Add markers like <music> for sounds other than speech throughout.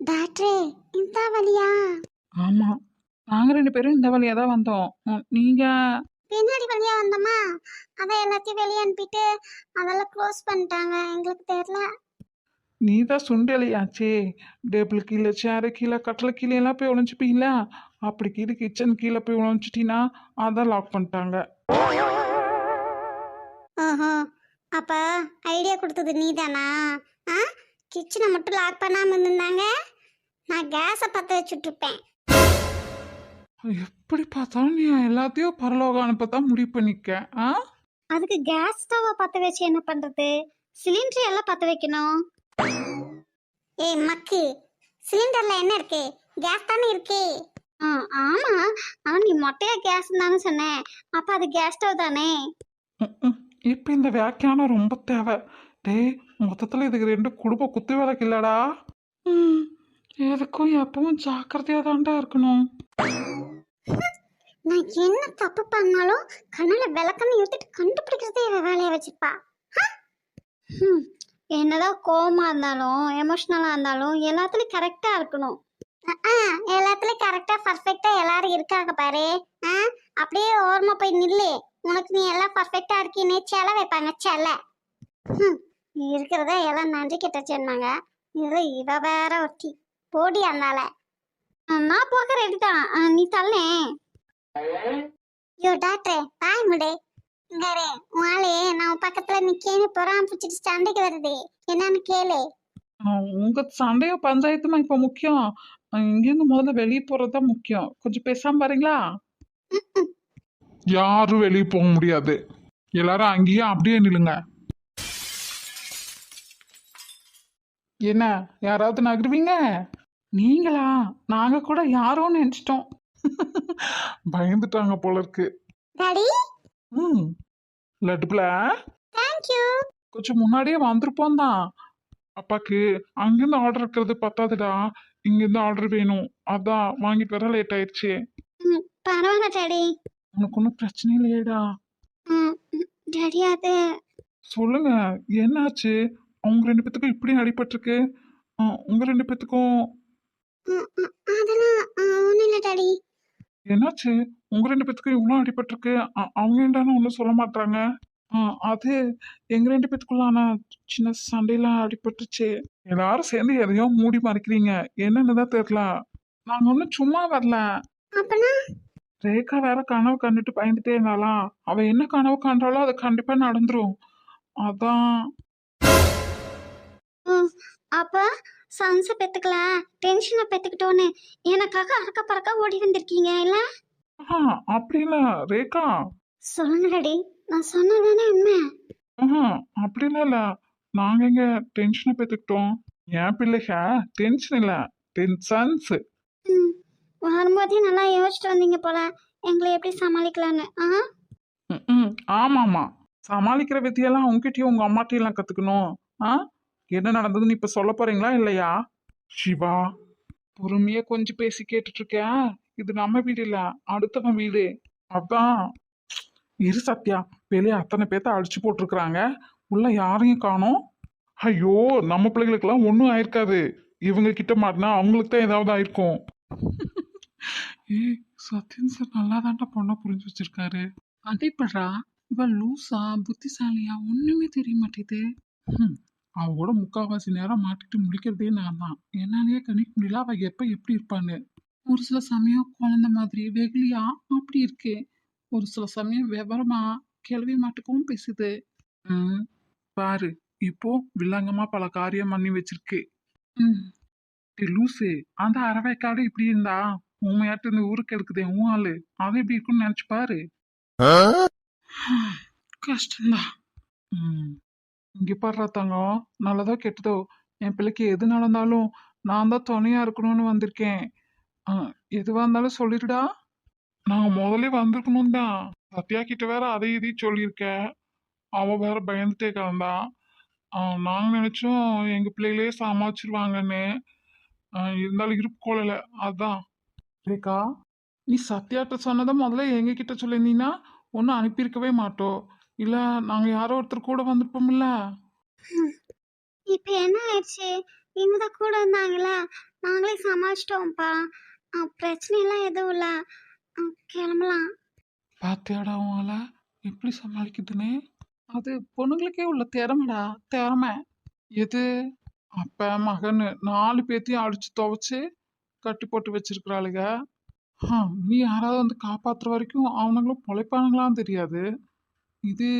டாக்டரே இந்த வழியா? ஆமா. நாங்க ரெண்டு பேரும் இந்த வழியா தான் வந்தோம். நீங்க? பின்னாடி வழியா வந்தோமா? அதை எல்லாத்தையும் வெளியே அனுப்பிட்டு அதெல்லாம் க்ளோஸ் பண்ணிட்டாங்க. எங்களுக்கு தெரியல. நீ தான் சுண்டலியாச்சே. டேபிள் கீழே சேரு கீழே கட்டில் கீழே எல்லாம் போய் ஒளிஞ்சுப்பீங்கள? அப்படி கீழே கிச்சன் கீழே போய் ஒளிஞ்சிட்டீங்கன்னா அதான் லாக் பண்ணிட்டாங்க. ஓஹோ அப்ப ஐடியா கொடுத்தது நீதானா? ஆ? கிச்சனை மட்டும் லாக் பண்ணாம இருந்திருந்தாங்க? நான் கேஸை பற்ற வச்சுட்ருப்பேன் எப்படி பார்த்தாலும் நீ எல்லாத்தையும் பரலோகம் அனுப்பத்தான் முடிவு பண்ணிக்க ஆ? அதுக்கு கேஸ் ஸ்டவ்வை பற்ற வச்சு என்ன பண்றது? சிலிண்டர் எல்லாம் பற்ற வைக்கணும். ஏய் மக்கு. சிலிண்டர்ல என்ன இருக்கு? கேஸ் தானே இருக்கு. ஆ ஆமா. ஆனா நீ மொட்டையா கேஸ் தானே சொன்னேன் அப்ப அது கேஸ் ஸ்டவ் தானே? இப்போ இந்த வியாக்கியானம் ரொம்ப தேவை. டேய் மொத்தத்தில் இதுக்கு ரெண்டு குடும்ப குத்து விளக்கு இல்லடா. ம் எதுக்கும் எப்பவும் ஜாக்கிரதையாக தாண்டா இருக்கணும். நான் என்ன தப்பு பண்ணாலும் கண்ணுல விளக்கன்னு எடுத்துட்டு கண்டுபிடிக்கிறதே இவ வேலையை வச்சிருப்பா. என்னதான் கோபமாக இருந்தாலும் எமோஷ்னலாக இருந்தாலும் எல்லாத்துலேயும் கரெக்டாக இருக்கணும். எல்லாத்துலயும் கரெக்டா பர்ஃபெக்டா எல்லாரும் இருக்காங்க பாரு. அப்படியே ஓரமா போய் நில்லு. உனக்கு நீ எல்லாம் பர்ஃபெக்டா இருக்கீன்னு செல வைப்பாங்க செல. ஹம், இருக்கிறத எல்லாம் நன்றி கிட்ட சொன்னாங்க இதுல இவ வேற ஒட்டி போடி அதனால நான் போக ரெடி தான். நீ தள்ளே. யோ டாக்டர் பாய் முடே. இங்காரே உன் நான் பக்கத்துல நிக்கேன்னு புறாம பிடிச்சிட்டு சண்டைக்கு வருது. என்னன்னு கேளு. உங்க சண்டையும் பஞ்சாயத்துமா இப்ப முக்கியம்? இங்கேருந்து முதல்ல வெளியே போகிறது தான் முக்கியம். கொஞ்சம் பேசாமல் பாருங்களா யாரும் வெளியே போக முடியாது. எல்லாரும் அங்கேயே அப்படியே நில்லுங்க. என்ன யாராவது நகருவீங்க? நீங்களா? நாங்க கூட யாரோன்னு நினைச்சிட்டோம். பயந்துட்டாங்க போல இருக்கு. ம். லட்டுப்புல கொஞ்சம் முன்னாடியே வந்திருப்போம் தான். அப்பாக்கு அங்கிருந்து ஆர்டர் இருக்கிறது பத்தாதுடா. இங்கிருந்து ஆர்டர் வேணும். அதான் வாங்கிட்டு வர லேட் ஆயிடுச்சு. ம் பரவாயில்ல டாடி. உனக்கு ஒன்றும் பிரச்சனை இல்லையேடா. ம் டாடி அது. சொல்லுங்க என்னாச்சு? அவங்க ரெண்டு பேத்துக்கும் இப்படி அடிபட்டிருக்கு. ஆ, உங்க ரெண்டு பேத்துக்கும்? ம், ம், அதெல்லாம் ஒன்றும் இல்லை டாடி. என்னாச்சு? உங்க ரெண்டு பேத்துக்கும் இவ்வளோ அடிபட்டிருக்கு. அ- அவங்க என்னடான்னு ஒன்றும் சொல்ல மாட்டாங்க அது எங்க ரெண்டு பேத்துக்குள்ளான சின்ன சண்டையில அடிபட்டுச்சு எல்லாரும் சேர்ந்து எதையோ மூடி மறைக்கிறீங்க. என்னன்னு தான் தெரியல. நாங்க ஒன்றும் சும்மா வரல. ரேகா வேற கனவு கண்டுட்டு பயந்துட்டே இருந்தாலாம் அவ என்ன கனவு காண்றாளோ அது கண்டிப்பா நடந்துரும். அதான். அப்ப சன்ஸை பெத்துக்கலாம் டென்ஷனை பெத்துக்கிட்டோன்னு எனக்காக அறக்க பறக்க ஓடி வந்திருக்கீங்க இல்ல? ஆஹா அப்படி இல்ல ரேகா? சொல்லுங்க டாடி நான் சொன்னதானே உண்மை ஆஹா அப்படிலாம் இல்ல. நாங்க எங்க டென்ஷனை பெற்றுக்கிட்டோம் என் பிள்ளைக டென்ஷன் இல்ல. டென்ஷன்ஸ் ம் வரும்போதே நல்லா யோசிச்சுட்டு வந்தீங்க போல. எங்களை எப்படி சமாளிக்கலான்னு ஆ? ம் ஆமாமா சமாளிக்கிற வித்தியெல்லாம் உங்ககிட்டயும் உங்க அம்மாட்டையும் எல்லாம் கத்துக்கணும். ஆ? என்ன நடந்ததுன்னு இப்ப சொல்ல போறீங்களா இல்லையா? சிவா பொறுமையா கொஞ்சம் பேசி கேட்டுட்டு இருக்க இது நம்ம வீடு இல்ல அடுத்தவன் வீடு. அதான். இரு சத்யா வெளியே அத்தனை பேத்த அடிச்சு போட்டிருக்கிறாங்க. உள்ள யாரையும் காணோம். ஐயோ நம்ம பிள்ளைகளுக்கெல்லாம் ஒன்றும் ஆயிருக்காது. இவங்க கிட்ட மாட்டினா அவங்களுக்கு தான் ஏதாவது ஆயிருக்கும். <laughs> ஏய் சத்யன் சார் நல்லா தான்டா பொண்ணை புரிஞ்சு வச்சிருக்காரு. அடிப்படுறா இவ லூசா புத்திசாலியா ஒண்ணுமே தெரிய மாட்டேது ஹம், அவளோட முக்காவாசி நேரம் மாட்டிட்டு முடிக்கிறதே நான் தான் என்னாலேயே கணிக்க முடியல அவ எப்ப எப்படி இருப்பான்னு. ஒரு சில சமயம் குழந்தை மாதிரி வெகுலியா அப்படி இருக்கு. ஒரு சில சமயம் விவரமா கிளவி மாட்டுக்கவும் பேசுது. ம், பாரு இப்போ வில்லங்கமா பல காரியம் பண்ணி வச்சிருக்கு. ம். லூசு அந்த அரவைக்காடு இப்படி இருந்தா உண்மையாட்டு இந்த ஊருக்கு எடுக்குதே உன் ஆளு. அவன் எப்படி இருக்குன்னு நினைச்சு பாரு. கஷ்டம்தான் ம். இங்க பாடுறா தங்கம் நல்லதோ கெட்டதோ என் பிள்ளைக்கு எது நடந்தாலும் நான் தான் துணையா இருக்கணும்னு வந்திருக்கேன். ஆ, எதுவா இருந்தாலும் சொல்லிடுடா. நான் முதல்ல வந்திருக்கணும் தான் சத்யா கிட்ட வேற அதை இதையும் சொல்லியிருக்க. அவ வேற பயந்துட்டே கிடந்தா. நாங்கள் நினைச்சோம் எங்கள் பிள்ளைகளே சமாளிச்சிருவாங்கன்னு. இருந்தாலும் இருப்பு கொள்ளல. அதான். ரேகா நீ சத்யாட்ட சொன்னதை முதல்ல எங்ககிட்ட சொல்லியிருந்தீங்கன்னா ஒன்றும் அனுப்பியிருக்கவே மாட்டோம் இல்லை நாங்கள் யாரோ ஒருத்தர் கூட வந்திருப்போம்ல. இப்போ என்ன ஆயிடுச்சு? இவங்க தான் கூட இருந்தாங்களே நாங்களே சமாளிச்சிட்டோம்ப்பா. ஆ, பிரச்சனையெல்லாம் எதுவும் இல்லை. கிளம்பலாம். பாத்தியாடா உங்கள எப்படி சமாளிக்குதுன்னு? அது பொண்ணுங்களுக்கே உள்ள திறமைடா திறமை. எது? அப்ப மகன் நாலு பேத்தையும் அடிச்சு துவைச்சு கட்டி போட்டு வச்சிருக்கிறாளுங்க நீ யாராவது வந்து காப்பாத்துற வரைக்கும் அவனுங்களும் பொழைப்பானுங்களாம் தெரியாது. இது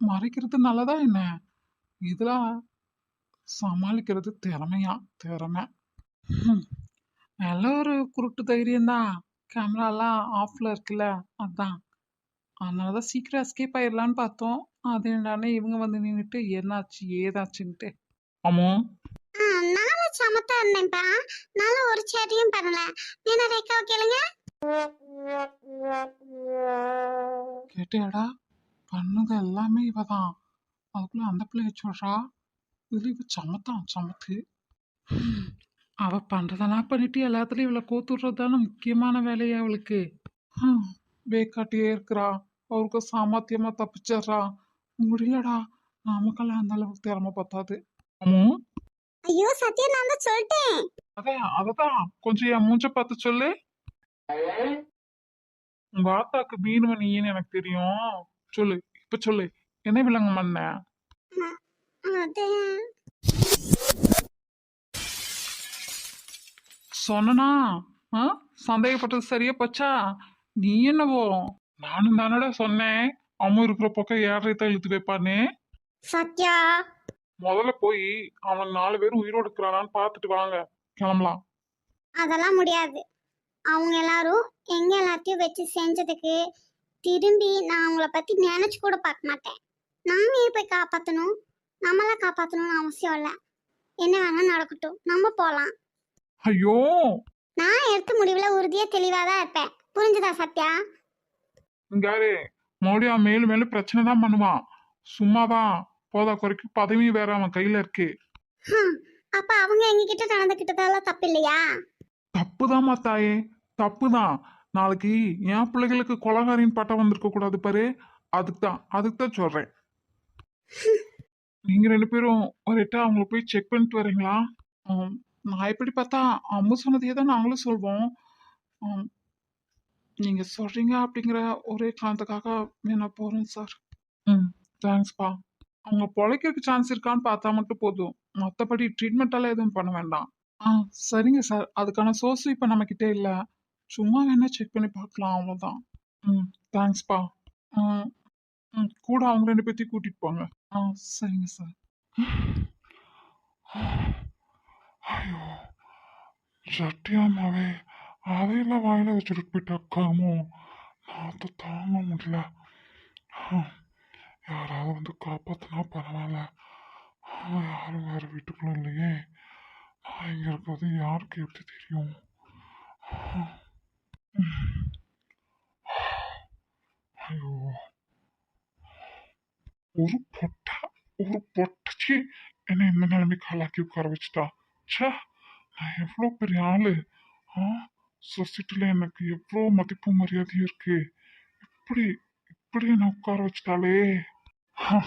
மறைக்கிறது நல்லதா என்ன? இதெல்லாம் சமாளிக்கிறது திறமையா திறமை. நல்ல ஒரு குருட்டு தைரியம்தான். கேமராலாம் ஆஃப்ல இருக்குல்ல? அதான். அதனால தான் சீக்கிரம் எஸ்கேப் ஆயிடலான்னு பார்த்தோம். அது என்னடானே இவங்க வந்து நின்றுட்டு என்னாச்சு? ஏதாச்சுன்ட்டு. ஆமா. ஆ நானும் சமத்தா இருந்தேன்ப்பா நல்லா ஒரு சேட்டையும் பண்ணல. என்ன ரேக்காவை கேளுங்க. கேட்டியாடா பண்ணது எல்லாமே இவ தான் அதுக்குள்ள அந்த பிள்ளைய சொல்றா? இதுல இவ சமத்தான் சமத்து. ஹம். அவ பண்றதெல்லாம் பண்ணிட்டு எல்லாத்துலயும் இவளை கோத்துடுறது தானே முக்கியமான வேலையா அவளுக்கு. வேக்காட்டியே இருக்கிறா. அவருக்கு சாமர்த்தியமா தப்பிச்சிடுறா. முடியலடா. நமக்கெல்லாம் அந்த அளவுக்கு திறமை பத்தாது. ஆமா ஐயோ சத்யா நான் தான் சொல்லிட்டேன். அதான் அததான். கொஞ்சம் என் மூஞ்ச பார்த்து சொல்லு. உங்க ஆத்தாக்கு மீன்மணின்னு எனக்கு தெரியும். சொல்லு. இப்ப சொல்லு. என்ன விலங்கம் பண்ண? சொன்னனா? ஆ? சந்தேகப்பட்டது சரியா போச்சா? நீ என்னவோ? நானும் தானடா சொன்னேன். அம்மா இருக்கிற பக்கம் ஏறத்தை இழுத்து வைப்பான்னு சத்யா? முதல்ல போய் அவன் நாலு பேரும் உயிரோடு இருக்கிறானான்னு பார்த்துட்டு வாங்க. கிளம்பலாம். அதெல்லாம் முடியாது. அவங்க எல்லாரும் எங்க எல்லாத்தையும் வச்சு செஞ்சதுக்கு திரும்பி நான் அவங்கள பத்தி நினைச்சு கூட பார்க்க மாட்டேன். நாம ஏன் போய் காப்பாத்தணும்? நம்மளாம் காப்பாத்தணும்னு அவசியம் இல்லை. என்ன வேணா நடக்கட்டும். நம்ம போலாம். ஐயோ! நான் எடுத்த முடிவுல உறுதியா தெளிவா தான் இருப்பேன். புரிஞ்சுதா சத்யா? இங்காரு மறுபடியும் மேலும் மேலும் பிரச்சனை தான் பண்ணுவான். சும்மாதான். போதா குறைக்கு பதவி வேற அவன் கையில இருக்கு. அப்ப அவங்க எங்க கிட்ட நடந்துக்கிட்டதெல்லாம் தப்பு இல்லையா தப்புதாம்மா தாயே தப்புதான். நாளைக்கு என் பிள்ளைகளுக்கு கொலகாரின் பட்டம் வந்திருக்க கூடாது பாரு. அதுக்கு தான் அதுக்கு தான் சொல்றேன். நீங்க ரெண்டு பேரும் ஒரு எட்டா அவங்கள போய் செக் பண்ணிட்டு வரீங்களா? நான் எப்படி பார்த்தா அம்மு சொன்னதையே தான் நாங்களும் சொல்வோம். ஆம், நீங்க சொல்றீங்க அப்படிங்கிற ஒரே காரணத்துக்காக நான் போறேன் சார். ம். தேங்க்ஸ்ப்பா அவங்க பொழைக்கிறதுக்கு சான்ஸ் இருக்கான்னு பார்த்தா மட்டும் போதும். மற்றபடி ட்ரீட்மெண்ட்டெல்லாம் எதுவும் பண்ண வேண்டாம். ஆ சரிங்க சார். அதுக்கான சோர்ஸ் இப்போ நம்மக்கிட்ட இல்லை. சும்மா வேணா செக் பண்ணி பார்க்கலாம். அவ்வளோதான் ம் தேங்க்ஸ்ப்பா ம் ம் கூட அவங்க ரெண்டு பேர்த்தையும் கூட்டிட்டு போங்க. ஆ சரிங்க சார். ஐயோ சட்டியாமாவே அதையெல்லாம் வாயில வச்சுட்டு போயிட்டாக்காமோ நாத்த தாங்க முடியல. யாராவது வந்து காப்பாத்தினா பரவாயில்ல. யாரும் வேற வீட்டுக்குள்ள இல்லையே. நான் இங்க இருக்கிறது யாருக்கு எப்படி தெரியும்? ஐயோ. ஒரு பொட்டா ஒரு பொட்டச்சி. என்னை இந்த நிலைமைக்கு ஆளாக்கி உட்கார வச்சுட்டா. ச்சே நான் எவ்வளோ பெரிய ஆளு? ஆ சொசைட்டியில் எனக்கு எவ்வளோ மதிப்பு மரியாதையும் இருக்கு. இப்படி இப்படி என்ன உட்கார வச்சிட்டாலே ஆ,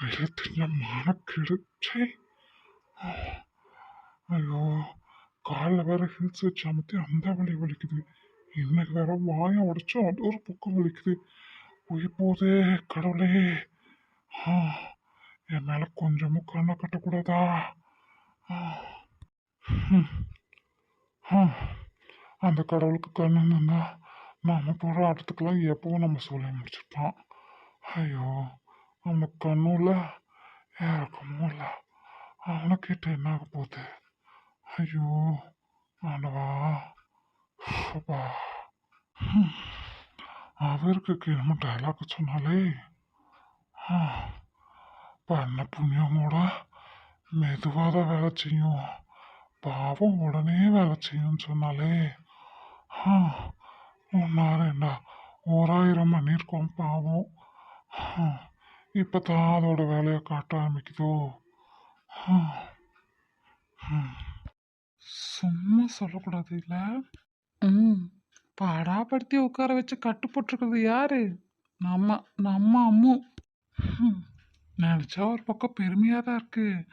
வேலை ஆ, ஐயோ காலில் வேற ஹில்ஸ் வச்சு அமர்த்தி அந்த வலி வலிக்குது. இன்னைக்கு வேற வாயை உடைச்சும் அது ஒரு பக்கம் வலிக்குது. உயிர் போதே கடவுளே. ஆ, என் மேல கொஞ்சமும் கண்ணை கட்டக்கூடாதா? <sighs> அந்த கடவுளுக்கு கண்ணு இருந்தா போகிற ஆட்டத்துக்கெல்லாம் எப்பவும் நம்ம சொல்லி முடிச்சிருப்பான் ஐயோ அவனுக்கு கண்ணும் இல்லை இறக்கமும் இல்லை. அவனை என்ன ஆக போகுது? ஐயோ ஆண்டவா. அப்பா. அவருக்கு கிளம்ப டைலாக் சொன்னாலே ஆ, பண்ண புண்ணியமோட? மெதுவாக தான் வேலை செய்யும். பாவம் உடனே வேலை செய்யும்னு சொன்னாலே ஆ, ஒன்றா ரெண்டா ஓராயிரம் பண்ணியிருக்கோம் பாவம். இப்போ தான் அதோட வேலையை காட்ட ஆரம்பிக்குதோ? சும்மா சொல்லக்கூடாது இல்லை? ம் பாடாப்படுத்தி உட்கார வச்சு கட்டு போட்டிருக்கிறது யாரு? நம்ம நம்ம அம்மு. நினச்சா ஒரு பக்கம் பெருமையாக தான் இருக்குது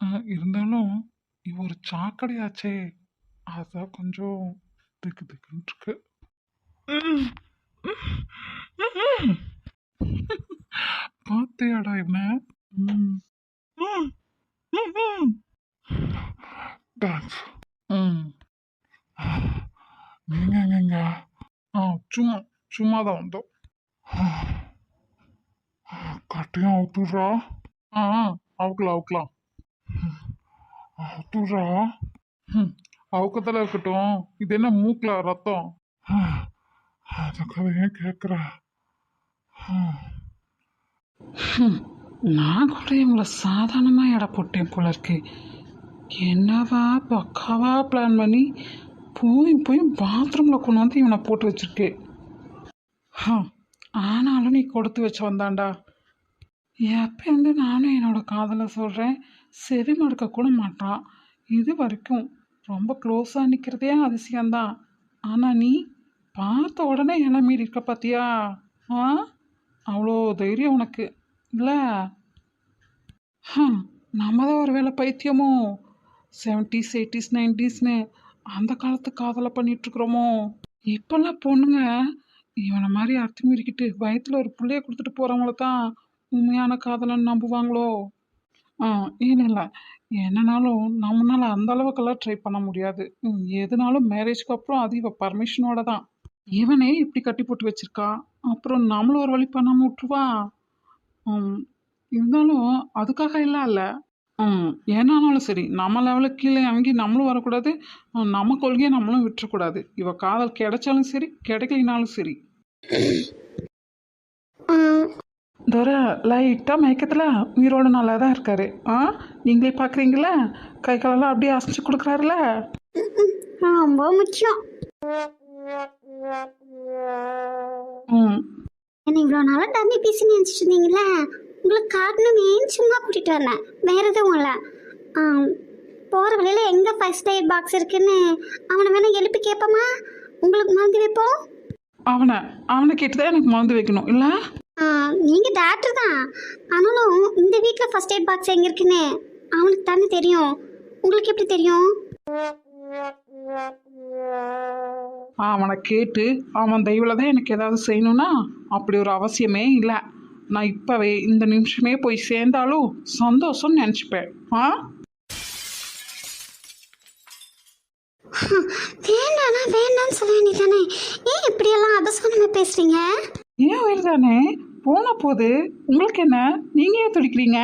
ஆஹ், இருந்தாலும் இவ ஒரு சாக்கடையாச்சே அதான் கொஞ்சம் திக்கு திக்குன்னு இருக்கு ம். பார்த்தியாடா இவனை ம். ம். ம், ம். தேங்க்ஸ் ம் நீங்க எங்கங்க ஆ சும்மா சும்மா தான் வந்தோம் கட்டையும் அவுத்துடுறா ஆ ஆ, அவுக்கலாம் அவுக்கலாம் ம் அவுக்கத்தில் இருக்கட்டும். இது என்ன மூக்கில் ரத்தம்? அதுக்காக ஏன் கேட்குற நான் கூட இவங்களை சாதாரணமாக எடை போட்டேன் போல இருக்கு. என்னவா பக்காவா பிளான் பண்ணி போய் போய் பாத்ரூமில் கொண்டு வந்து இவனை போட்டு வச்சிருக்கு. ஆனாலும் நீ கொடுத்து வச்சு வந்தான்டா எப்போருந்து நானும் என்னோட காதலை சொல்கிறேன் செவி மடுக்க கூட மாட்டான் இது வரைக்கும் ரொம்ப க்ளோஸாக நிற்கிறதே அதிசயம்தான். ஆனால் நீ பார்த்த உடனே என்ன மீறி இருக்க பார்த்தியா ஆ? அவ்வளோ தைரியம் உனக்கு. இல்லை? ஹம், நம்ம தான் ஒரு வேளை பைத்தியமோ? செவன்ட்டீஸ் எயிட்டிஸ் நைன்டிஸ்னு அந்த காலத்து காதலை பண்ணிகிட்ருக்குறோமோ இப்போல்லாம் பொண்ணுங்க இவனை மாதிரி அத்துமீறிக்கிட்டு வயத்தில் ஒரு பிள்ளைய கொடுத்துட்டு போகிறவங்கள தான் உண்மையான காதலன்னு நம்புவாங்களோ? ஆ இல்லை இல்லை? என்னனாலும் நம்மளால அந்த அளவுக்கெல்லாம் ட்ரை பண்ண முடியாது. ம், எதுனாலும் மேரேஜ்க்கு அப்புறம் அது இவ பர்மிஷனோட தான். இவனே இப்படி கட்டி போட்டு வச்சிருக்கா. அப்புறம் நம்மளும் ஒரு வழி பண்ணாம விட்டுருவா. ம், இருந்தாலும் அதுக்காக எல்லாம் இல்லை. ம் ஏன்னாலும் சரி நம்ம லெவலுக்கு கீழே இறங்கி நம்மளும் வரக்கூடாது. ம், நம்ம கொள்கையை நம்மளும் விட்டுறக்கூடாது. இவ காதல் கிடைச்சாலும் சரி கிடைக்கலினாலும் சரி. தோர லைட்டாக மயக்கத்தில் உயிரோட நல்லா தான் இருக்காரு. ஆ? நீங்களே பார்க்குறீங்களா கை காலெல்லாம் அப்படியே அசைச்சு கொடுக்குறாருல? ரொம்ப முக்கியம். ம். என்ன இவ்வளோ நாளாக டம்மி பீஸ் நினச்சிட்டு இருந்தீங்களே? உங்களுக்கு காட்டணுமேன்னு சும்மா கூட்டிகிட்டு வந்தேன் வேற எதுவும் இல்லை. போகிற வழியில் எங்கே ஃபர்ஸ்ட் எய்ட் பாக்ஸ் இருக்குன்னு அவனை வேணா எழுப்பி கேட்போமா உங்களுக்கு மருந்து வைப்போம்? அவனை அவனை கேட்டு தான் எனக்கு மறந்து வைக்கணும். இல்லை? நீங்கள் டாக்டர் தான். ஆனாலும் இந்த வீட்டில் ஃபர்ஸ்ட் எய்ட் பாக்ஸ் எங்கே இருக்குன்னு அவனுக்கு தானே தெரியும். உங்களுக்கு எப்படி தெரியும்? அவனை கேட்டு அவன் தயவில் தான் எனக்கு ஏதாவது செய்யணும்னா அப்படி ஒரு அவசியமே இல்லை. நான் இப்போவே இந்த நிமிஷமே போய் சேர்ந்தாலும் சந்தோஷம்னு நினச்சிப்பேன். ஆ? வேண்டாண்ணா வேண்டாம்னு சொல்ல வேண்டியதானே ஏன் இப்படியெல்லாம் அபசகனமாக பேசுகிறீங்க ஏன் உயிர் தானே? போன போது உங்களுக்கு என்ன? நீங்கள் ஏன் துடிக்கிறீங்க?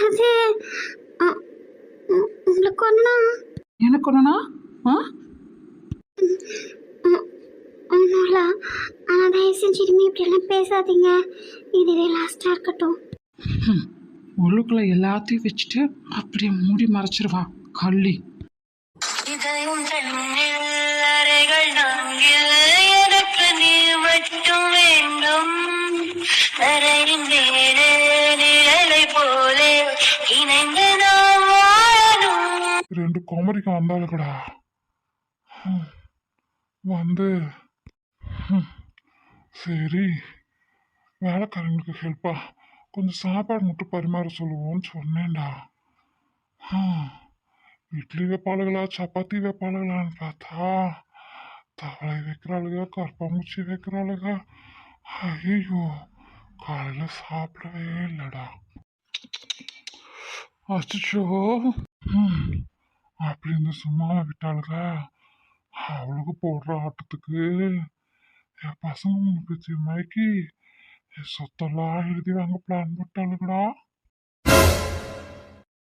அது உங்களுக்கு ஒன்றா எனக்கு ஒன்றுனா ஆ? ஒன்றும் இல்லை ஆனால் தயவு செஞ்சு இனிமேல் இப்படியெல்லாம் பேசாதீங்க. இதுவே லாஸ்ட்டாக இருக்கட்டும். உள்ளுக்குள்ள எல்லாத்தையும் வச்சுட்டு அப்படியே மூடி மறைச்சிருவா கள்ளி. அறைகள் நான்கில் எனக்கு மட்டும் வேண்டும் தரையின் மேலே நிழலை போலே இணைந்து நாம் வாழும் ரெண்டு குமரிக்கு வந்தாளுக்கடா ஹம். வந்து ஹம். சரி வேலைக்காரங்களுக்கு ஹெல்ப்பா கொஞ்சம் சாப்பாடு மட்டும் பரிமாற சொல்லுவோம்னு சொன்னேன்டா ஹம். இட்லி வைப்பாளுகளா சப்பாத்தி வைப்பாளுகளான்னு பார்த்தா தவளை வைக்கிறாளுங்க கற்பாம்பூச்சி வைக்கிறாளுங்க ஐயோ காலையில் சாப்பிடவே இல்லைடா. அச்சோ அப்படின்னு சும்மா விட்டாளுங்க அவளுக்கு போடுற ஆட்டத்துக்கு. என் பசங்க மூணு பேச்சு மயக்கி என் சொத்தெல்லாம் எழுதி வாங்க பிளான் போட்டாளுங்கடா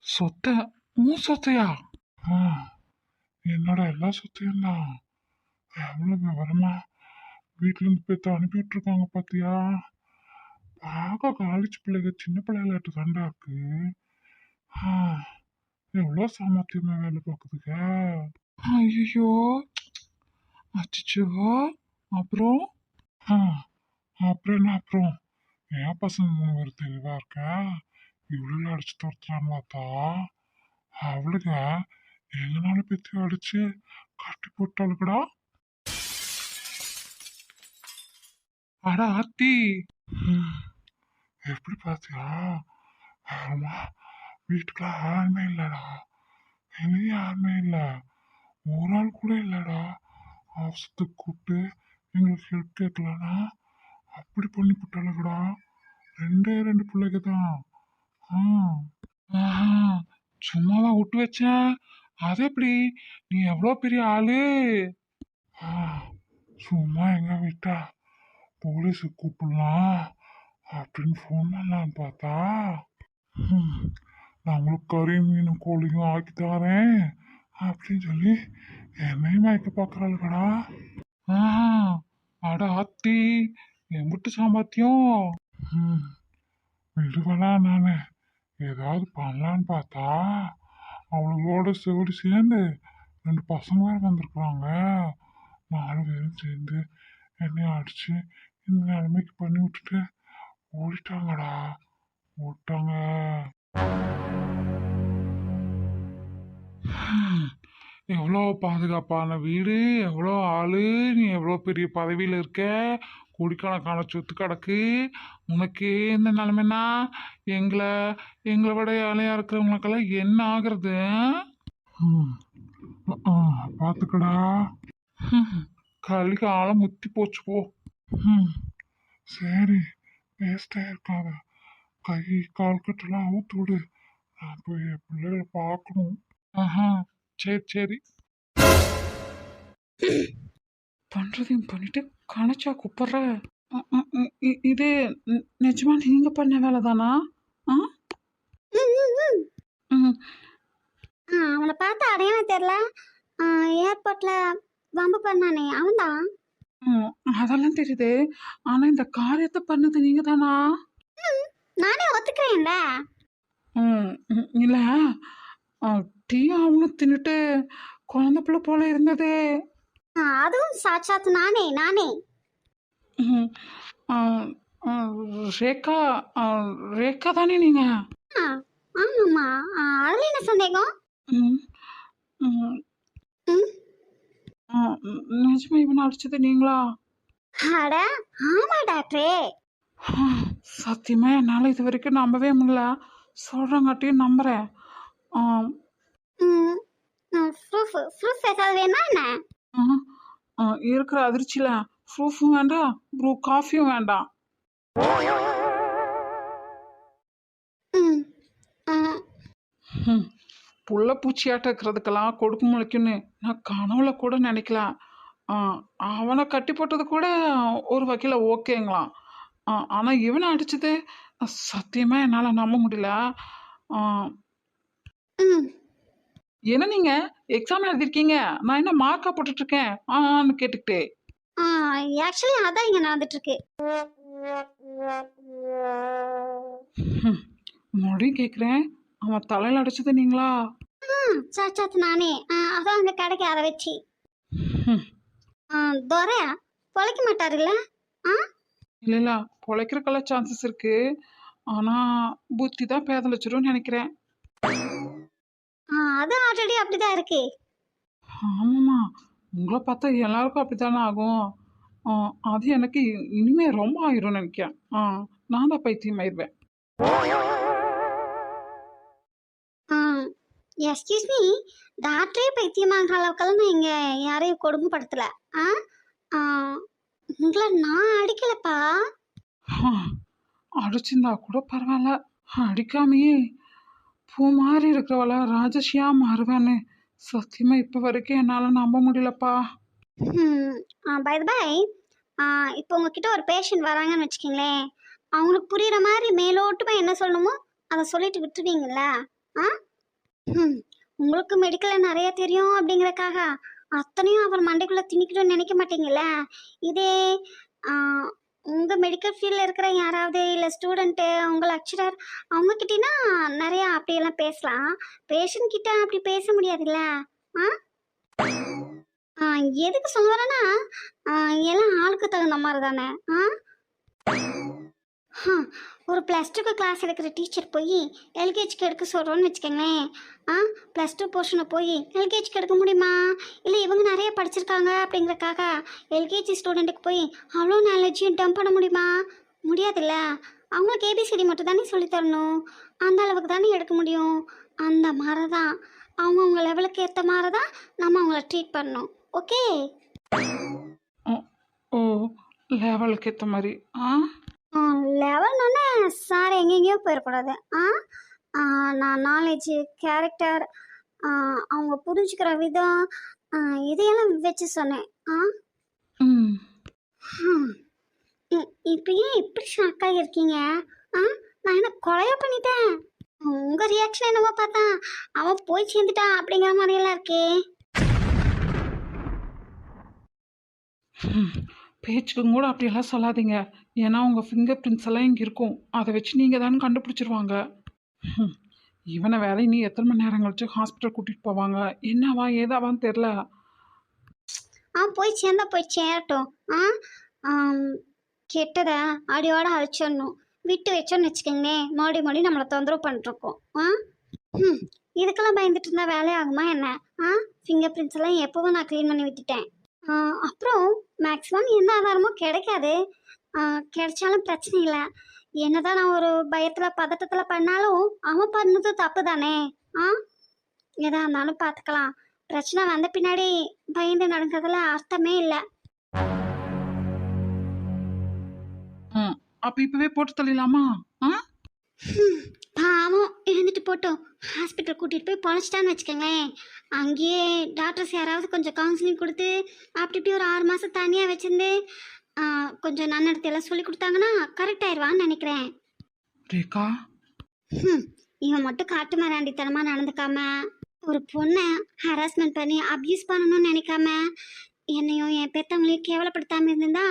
சொத்த உன் சொத்தையா? என்னோட எல்லா சொத்தையும் தான் எவ்வளோ விவரமா வீட்டிலேருந்து இருந்து அனுப்பி விட்டுருக்காங்க பார்த்தியா பார்க்க காலேஜ் பிள்ளைங்க சின்ன பிள்ளைகளாட்டு தாண்டா இருக்கு. எவ்வளோ சாமர்த்தியமா வேலை பார்க்குதுங்க? ஐயோ அச்சோ அப்புறம்? ஆ, அப்புறம் என்ன அப்புறம்? என் பசங்க மூணு பேர் தெளிவாக இருக்கா? இவ்வளோ அடிச்சு துரத்துறான்னு பார்த்தா அவளுங்க எங்கனால பற்றி அடிச்சு கட்டி போட்டாளுக்கடா அட ஆத்தி எப்படி பாத்தியா ஆமா வீட்டுக்குள்ள யாருமே இல்லடா. இனியும் யாருமே இல்லை. ஒரு ஆள் கூட இல்லடா. ஆஃபீஸத்துக்கு கூப்பிட்டு எங்களுக்கு ஹெல்ப் கேட்கலன்னா அப்படி பண்ணி போட்டாளுங்கடா. ரெண்டே ரெண்டு பிள்ளைங்க தான். ஆ. ஆஹா, சும்மாதான் விட்டு வச்சேன் அது எப்படி? நீ எவ்வளோ பெரிய ஆளு? ஆ, சும்மா எங்க விட்டா? போலீஸை கூப்பிடலாம் அப்படின்னு ஃபோன் பண்ணலான்னு பார்த்தா. நான் உங்களுக்கு கறி மீன் கோழியும் ஆக்கி தரேன் அப்படின்னு சொல்லி என்னையும் மயக்க பார்க்குறாளுக்கடா ஆஹா, அட ஆத்தி எம்பிட்டு சாமர்த்தியம்? ம் விடுவலாம் நான் ஏதாவது பண்ணலான்னு பார்த்தா அவளோட செவிடு சேர்ந்து ரெண்டு பசங்க வேறு வந்திருக்குறாங்க. நாலு பேரும் சேர்ந்து என்னையும் அடிச்சு இந்த நிலைமைக்கு பண்ணி விட்டுட்டு ஓடிட்டாங்கடா. ஓட்டாங்க. எவ்வளோ பாதுகாப்பான வீடு எவ்வளோ ஆளு நீ எவ்வளோ பெரிய பதவியில் இருக்க? கோடிக்கணக்கான சொத்து கிடக்கு. உனக்கே இந்த நிலமைனா எங்களை எங்களை விட ஏழையாக இருக்கிறவங்களுக்கெல்லாம் என்ன ஆகுறது? பார்த்துக்கடா கல்வி காலம் முத்தி போச்சு போ. ம் சரி வேஸ்டா இருக்காத. கை கால் கட்டெல்லாம் அவுத்து விடு. நான் போய் என் பிள்ளைகளை பார்க்கணும். ஆஹா சரி சரி. பண்ணுறதையும் பண்ணிட்டு கணச்சா கூப்பிட்ற. இது நிஜமா நீங்கள் பண்ண வேலை தானா? ஆ? ம், ம், ஆ, அவனை பார்த்து அடையாளம் தெரில. ஏர்போர்ட்டில் வம்பு பண்ணானே அவன்தான்? ம், அதெல்லாம் தெரியுது. ஆனா இந்த காரியத்தை பண்ணது நீங்க தானா? நானே ஒத்துக்கிறேன்ல. ம், ம், இல்ல. ஆ, டீ அவனும் தின்னுட்டு குழந்தை பிள்ளை போல இருந்ததே. ஆ, அதுவும் சாட்சாத் நானே நானே. ம், ஆ, ரேகா ரேகா தானே நீங்க? ஆ ஆமாம்மா. ஆ, அதுல என்ன சந்தேகம்? ம், ம், ம், நிஜமா இவனை அடிச்சது நீங்களா? அட ஆமா டாக்டரே. சத்தியமா என்னால் இது வரைக்கும் நம்பவே முடியல. சொல்கிறங்காட்டியும் நம்புகிறேன் இருக்கிற அதிர்ச்சியில் ப்ரூஃபும் வேண்டாம் ப்ரூ காஃபியும் வேண்டாம். ம், புள்ள பூச்சியாட்டம் இருக்கிறதுக்கெல்லாம் கொடுக்கு முளைக்குன்னு நான் கனவுல கூட நினைக்கல ஆ, அவனை கட்டி போட்டது கூட ஒரு வகையில் ஓகேங்களாம். ஆ, ஆனா இவனை அடிச்சது சத்தியமா என்னால் நம்ப முடியல. என்ன நீங்க? எக்ஸாம் எழுதிருக்கீங்க. நான் என்ன மார்க்கா போட்டுட்டு இருக்கேன் ஆன்னு கேட்டுக்கிட்டே. ஆக்சுவலி அதான் இங்கே நடந்துட்டு இருக்கு மறுபடியும் கேட்குறேன் அவன் தலையில் அடிச்சது நீங்களா? ம் சாச்சாத் நானே. அதான் அங்கே கடைக்கு அதை வச்சு. துரை பொழைக்க மாட்டாருல்ல? ஆ? இல்ல இல்ல பொழைக்கிறக்கெல்லாம் சான்சஸ் இருக்கு. ஆனா புத்தி தான் பேதலிச்சிரும்னு நினைக்கிறேன். ஆ அது ஆல்ரெடி அப்படிதான் இருக்கு. ஆமாம்மா. உங்களை பார்த்தா எல்லாருக்கும் அப்படித்தானே ஆகும். அது எனக்கு இனிமே ரொம்ப ஆயிரும் நினைக்கிறேன். ஆ நான் தான் பைத்தியம் ஆயிடுவேன் எஸ்கியூஸ் மீ டாக்டரே பைத்தியமாகிற அளவுக்கெல்லாம் நான் இங்கே யாரையும் கொடுமைப்படுத்தல. ஆ? உங்களை நான் அடிக்கலப்பா. அடிச்சிருந்தா கூட பரவாயில்ல. அடிக்காமையே. பூ மாதிரி இருக்கிறவள ராஜசியா மாறுவேன்னு. சத்தியமா இப்போ வரைக்கும் என்னால் நம்ப முடியலப்பா. பை பை இப்போ உங்ககிட்ட ஒரு பேஷண்ட் வராங்கன்னு வச்சுக்கிங்களேன். அவங்களுக்கு புரியுற மாதிரி மேலோட்டமாக என்ன சொல்லணுமோ அதை சொல்லிட்டு விட்டுருவீங்கல்ல. ஆ? உங்களுக்கு மெடிக்கலில் நிறைய தெரியும் அப்படிங்கறக்காக அத்தனையும் அவர் மண்டைக்குள்ளே திணிக்கணும்னு நினைக்க மாட்டீங்கல்ல? இதே உங்கள் மெடிக்கல் ஃபீல்டில் இருக்கிற யாராவது இல்லை ஸ்டூடெண்ட்டு உங்க லெக்சரர் அவங்கக்கிட்டனா நிறையா அப்படியெல்லாம் பேசலாம். பேஷண்ட் கிட்ட அப்படி பேச முடியாதுல்ல? ஆ? ஆ, எதுக்கு சொல்ல வரேன்னா எல்லாம் ஆளுக்கு தகுந்த மாதிரி தானே? ஆ? ஒரு ப்ளஸ் டூக்கு கிளாஸ் எடுக்கிற டீச்சர் போய் எல்கேஜிக்கு எடுக்க சொல்கிறோன்னு வச்சுக்கோங்களேன். ஆ ப்ளஸ் டூ போர்ஷனை போய் எல்கேஜிக்கு எடுக்க முடியுமா? இல்லை இவங்க நிறைய படிச்சிருக்காங்க அப்படிங்கிறக்காக எல்கேஜி ஸ்டூடெண்ட்டுக்கு போய் அவ்வளோ நாலேஜையும் டம்ப் பண்ண முடியுமா? முடியாதுல்ல. அவங்களுக்கு ஏபிசிடி மட்டும் தானே சொல்லித் தரணும். அந்த அளவுக்கு தானே எடுக்க முடியும். அந்த மாதிரி தான் அவங்கவுங்க லெவலுக்கு ஏற்ற மாதிரி தான் நம்ம அவங்கள ட்ரீட் பண்ணணும். ஓகே ஓ லெவலுக்கு ஏற்ற மாதிரி. ஆ? லெவல்னோடனே சார் எங்கெங்கேயோ போயிடக்கூடாது ஆ நான் நாலேஜு கேரக்டர் அவங்க புரிஞ்சுக்கிற விதம் இதையெல்லாம் வச்சு சொன்னேன். ஆ? இப்போ ஏன் இப்படி ஷாக்காக இருக்கீங்க ஆ நான் என்ன கொலையா பண்ணிட்டேன்? உங்கள் ரியாக்ஷன் என்னவோ பார்த்தா அவன் போய் சேர்ந்துட்டான் அப்படிங்கிற மாதிரியெல்லாம் இருக்கே. பேச்சுக்கும் கூட அப்படியெல்லாம் சொல்லாதீங்க. ஏன்னா உங்கள் ஃபிங்கர் பிரிண்ட்ஸ் எல்லாம் இங்கே இருக்கும். அதை வச்சு நீங்கள் தானே கண்டுபிடிச்சிருவாங்க. ம். இவனை வேலை நீ எத்தனை மணி நேரம் கழிச்சு ஹாஸ்பிட்டல் கூட்டிகிட்டு போவாங்க? என்னவா ஏதாவான்னு தெரில ஆ போய் சேர்ந்தா போய் சேரட்டும். ஆ ஆம், கெட்டதை அடியோட அழிச்சிடணும். விட்டு வச்சோன்னு வச்சுக்கோங்களேன் மறுபடியும் மறுபடியும் நம்மளை தொந்தரவு பண்ணிட்டுருக்கோம். ஆ? ம் இதுக்கெல்லாம் பயந்துட்டு இருந்தா வேலையாகுமா என்ன? ஆ? ஃபிங்கர் பிரிண்ட்ஸ் எல்லாம் எப்பவும் நான் க்ளீன் பண்ணி விட்டுட்டேன். ஆ, அப்புறம் மேக்ஸிமம் எந்த ஆதாரமும் கிடைக்காது. கிடைச்சாலும் பிரச்சனை இல்லை. என்னதான் நான் ஒரு பயத்தில் பதட்டத்தில் பண்ணாலும் அவன் பண்ணது தப்பு தானே ஆ? எதா இருந்தாலும் பார்த்துக்கலாம் பிரச்சனை வந்த பின்னாடி பயந்து நடக்கிறதுல அர்த்தமே இல்லை. அப்போ இப்போவே போட்டு தள்ளிடலாமா? பாவம். இருந்துட்டு போட்டோம். ஹாஸ்பிட்டல் கூட்டிகிட்டு போய் பொழைச்சிட்டான்னு வச்சுக்கோங்களேன். அங்கேயே டாக்டர்ஸ் யாராவது கொஞ்சம் கவுன்சிலிங் கொடுத்து அப்படி இப்படி ஒரு ஆறு மாதம் தனியாக வச்சிருந்து கொஞ்சம் நன்னடத்தையெல்லாம் சொல்லி கொடுத்தாங்கன்னா கரெக்ட் ஆயிடுவான்னு நினைக்கிறேன். ரேகா? ஹம், இவன் மட்டும் காட்டு மிராண்டித்தனமாக நடந்துக்காம ஒரு பொண்ணை ஹராஸ்மெண்ட் பண்ணி அப்யூஸ் பண்ணணும்னு நினைக்காம என்னையும் என் பெத்தவங்களையும் கேவலப்படுத்தாமல் இருந்திருந்தா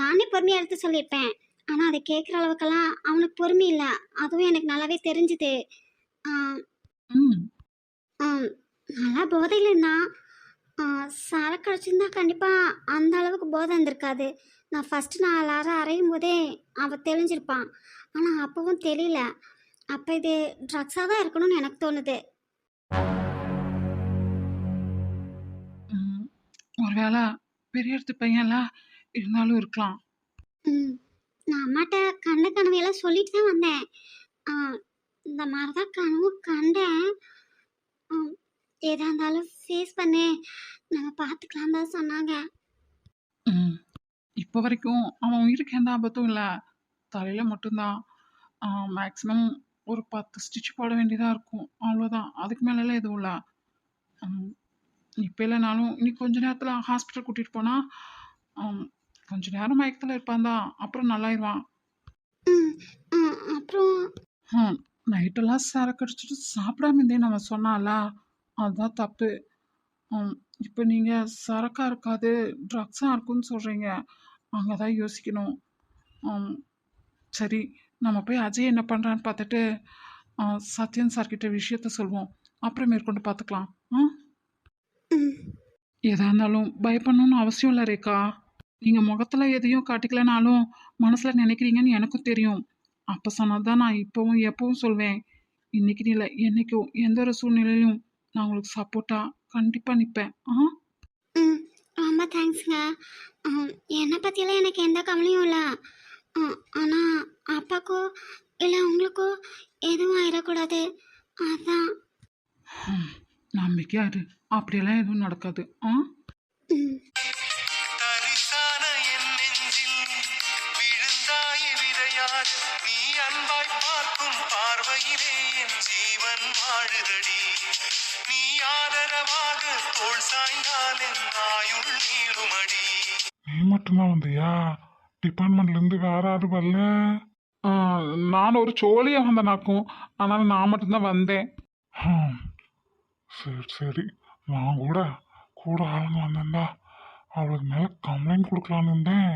நானே பொறுமையாக எடுத்து சொல்லியிருப்பேன். ஆனால் அதை கேட்குற அளவுக்கெல்லாம் அவனுக்கு பொறுமை இல்லை. அதுவும் எனக்கு நல்லாவே தெரிஞ்சுது. ம். ஆ, நல்லா போதையில் இருந்தான். ஆ, சரக்கு அடிச்சிருந்தா கண்டிப்பாக அந்த அளவுக்கு போதை இருந்திருக்காது. நான் ஃபஸ்ட்டு நான் எல்லாரும் அறையும் போதே அவன் தெளிஞ்சிருப்பான். ஆனால் அப்பவும் தெரியல அப்போ இது ட்ரக்ஸாக தான் இருக்கணும்னு எனக்கு தோணுது. ஒருவேளை பெரிய இடத்து பையன்ல இருந்தாலும் இருக்கலாம். ம். நான் அம்மாட்ட கண்ட கனவையெல்லாம் சொல்லிட்டு தான் வந்தேன். இந்த மாதிரி தான் கனவு கண்டேன். ம், எதா இருந்தாலும் ஃபேஸ் பண்ணு. நம்ம பார்த்துக்கலாம் தான் சொன்னாங்க. ம். இப்போ வரைக்கும் அவன் உயிருக்கு எந்த ஆபத்தும் இல்லை. தலையில் மட்டும்தான். மேக்ஸிமம் ஒரு பத்து ஸ்டிச் போட வேண்டியதாக இருக்கும். அவ்வளோதான் அதுக்கு மேலெல்லாம் எதுவும் இல்லை. இப்போ இல்லைனாலும் இன்னைக்கு கொஞ்ச நேரத்தில் ஹாஸ்பிட்டல் கூட்டிகிட்டு போனால் கொஞ்ச நேரம் மயக்கத்தில் இருப்பான் தான் அப்புறம் நல்லாயிருவான். அப்புறம்? நைட்டெல்லாம் சரக்கு அடிச்சுட்டு சாப்பிடாம இருந்தே நம்ம சொன்னால அதுதான் தப்பு. ம், இப்போ நீங்கள் சரக்காக இருக்காது ட்ரக்ஸாக இருக்குன்னு சொல்கிறீங்க அங்கே தான் யோசிக்கணும். ம், சரி நம்ம போய் அஜய் என்ன பண்ணுறான்னு பார்த்துட்டு ஆ, சத்யன் சார்கிட்ட விஷயத்த சொல்வோம். அப்புறம் மேற்கொண்டு பார்த்துக்கலாம். ஆ? ம் எதா இருந்தாலும் பயப்படணும்னு அவசியம் இல்லை ரேகா. நீங்கள் முகத்தில் எதையும் காட்டிக்கலனாலும் மனசில் நினைக்கிறீங்கன்னு எனக்கும் தெரியும். அப்போ சொன்னது தான் நான் இப்போவும் எப்பவும் சொல்வேன். இன்னைக்கு இல்லை என்னைக்கும் எந்த ஒரு சூழ்நிலையிலும் நான் உங்களுக்கு சப்போர்ட்டாக கண்டிப்பாக நிற்பேன் ஆ? ம். ரொம்ப தேங்க்ஸுங்க என்னை பற்றியெல்லாம் எனக்கு எந்த கவலையும் இல்லை. ஆனால் அப்பாக்கோ இல்லை உங்களுக்கோ எதுவும் ஆயிடக்கூடாது அதான். ம், நம்பிக்கையா இரு. அப்படியெல்லாம் எதுவும் நடக்காது. ஆ? ம். சாய்ந்தால் என் ஆயுள் நீளுமடி. நீ மட்டும்தான் வந்தியா டிபார்ட்மெண்ட்லேருந்து வேற யாரும் வரல. நான் ஒரு சோழியாக வந்தனாக்கும். ஆனால் நான் மட்டும்தான் வந்தேன். சரி சரி. நான் கூட கூட ஆளுங்க வந்தேன்டா. அவளுக்கு மேலே கம்ப்ளைண்ட் கொடுக்கலான்னு இருந்தேன்.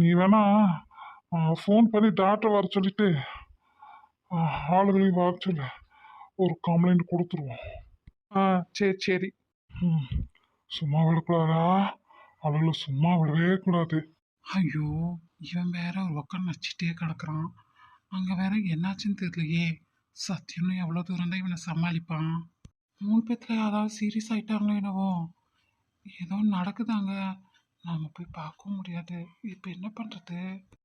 நீ வேணா ஃபோன் பண்ணி டாக்டர் வர சொல்லிட்டு ஆளுகளையும் வர சொல்லு. ஒரு கம்ப்ளைண்ட் கொடுத்துருவோம். ஆ சரி சரி. ம். சும்மா விடக்கூடாதா? அவளை சும்மா விடவே கூடாது. ஐயோ இவன் வேற ஒரு பக்கம் நச்சிட்டே கிடக்குறான். அங்க வேற என்னாச்சுன்னு தெரியலையே. சத்தியம்னு எவ்வளோ தூரம் தான் இவனை சமாளிப்பான். மூணு பேத்துல யாராவது சீரியஸ் ஆயிட்டாங்களோ என்னவோ. ஏதோ நடக்குதாங்க. நாம போய் பார்க்கவும் முடியாது. இப்போ என்ன பண்றது?